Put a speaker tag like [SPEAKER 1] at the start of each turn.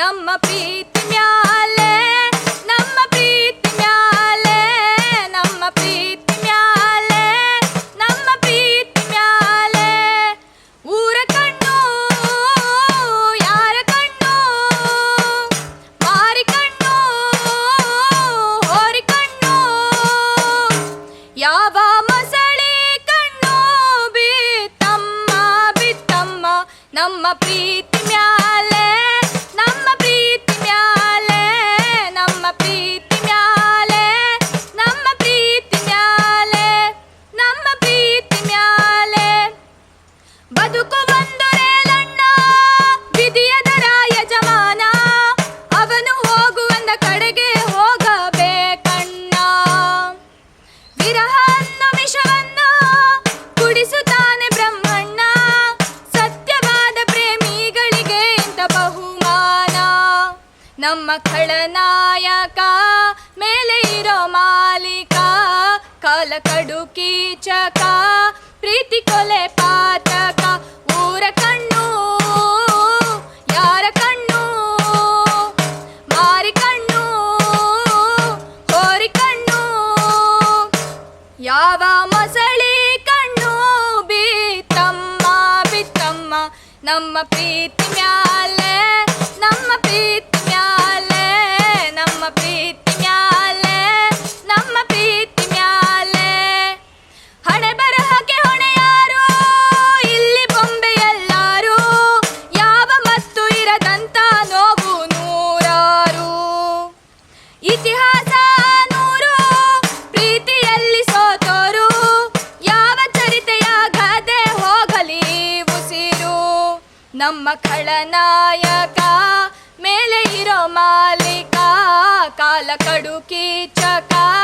[SPEAKER 1] ನಮ್ಮ ಪ್ರೀತಿ ಮ್ಯಾಲೆ, ನಮ್ಮ ಪ್ರೀತಿ ಮ್ಯಾಲೆ, ನಮ್ಮ ಪ್ರೀತಿ ಮ್ಯಾಲೆ, ನಮ್ಮ ಪ್ರೀತಿ ಮ್ಯಾಲೆ. ಊರ ಕಣ್ಣು, ಯಾರ ಕಣ್ಣು? ಮಾರಿ ಕಣ್ಣು, ಹೋರಿ ಕಣ್ಣು? ಯಾವ ಮೊಸಳಿ ಕಣ್ಣು ಬಿತ್ತಮ್ಮ ಬಿತ್ತಮ್ಮ ನಮ್ಮ ಪ್ರೀತಿ ಮ್ಯಾಲೆ. ನಮ್ಮ ಖಳನಾಯಕ ಮೇಲೆ ಇರೋ ಮಾಲೀಕ, ಕಾಲ ಕಡು ಕೀಚಕ ಪ್ರೀತಿ ಕೊಲೆ ಪಾತಕ, ಊರ ಕಣ್ಣು, ಯಾರ ಕಣ್ಣು, ಮಾರಿ ಕಣ್ಣು, ಹೋರಿ ಕಣ್ಣು, ಯಾವ ಮೊಸಳಿ ಕಣ್ಣು ಬಿತ್ತಮ್ಮ ಬಿತ್ತಮ್ಮ, ನಮ್ಮ ಪ್ರೀತಿ ಮ್ಯಾಲೆ ನಮ್ಮ ಖಳನಾಯಕ ಮೇಲೆ ಇರೋ ಮಾಲೀಕ ಕಾಲ ಕಡು ಕೀಚಕ ಪ್ರೀತಿ ಕೊಲೆ ಪಾತಕ